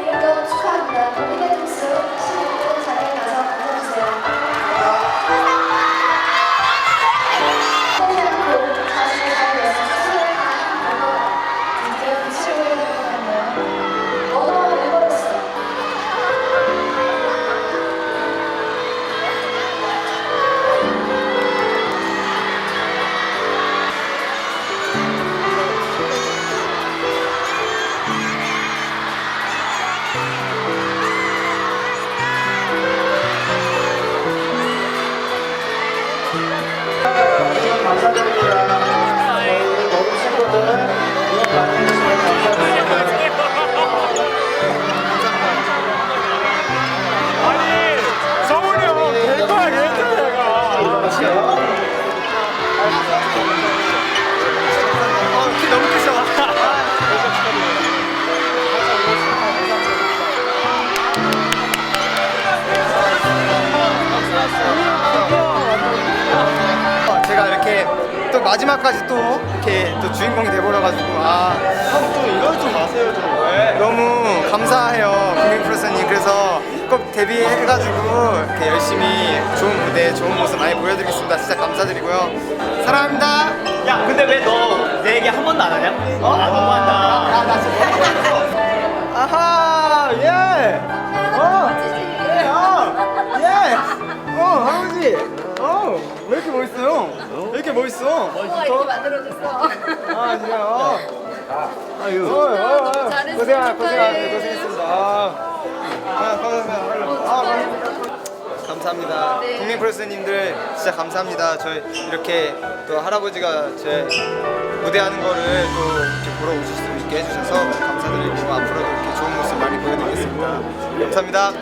God's conduct so himself. 감사드립니다. 네, 너무 친구들 또 마지막까지 또 이렇게 또 주인공이 돼버려가지고 아. 또 이러지 좀 마세요 좀. 왜? 너무 감사해요 국민 프로스님. 그래서 꼭 데뷔해가지고 이렇게 열심히 좋은 무대 좋은 모습 많이 보여드리겠습니다. 진짜 감사드리고요. 사랑합니다. 야 근데 왜 너 내 얘기 한 번도 안 하냐? 어? 아 너무한다. 아하 예. 어, 예, 어, 예, 어, 할아버지, 어, 왜 이렇게 멋있어요? 왜 이렇게 멋있어? 우와 이렇게 만들어줬어. 아, 진짜, 어. 아유, 어, 어, 어. 잘했어, 고생, 축하해. 고생, 고생했습니다. 아, 아, 고생하세요. 아, 아, 감사합니다. 네. 국민 프로스님들 진짜 감사합니다. 저희 이렇게 또 할아버지가 제 무대하는 거를 또 이렇게 보러 오실 수 있게 해주셔서 감사드리고 앞으로도 이렇게 좋은 모습 많이 보여드리겠습니다. 감사합니다.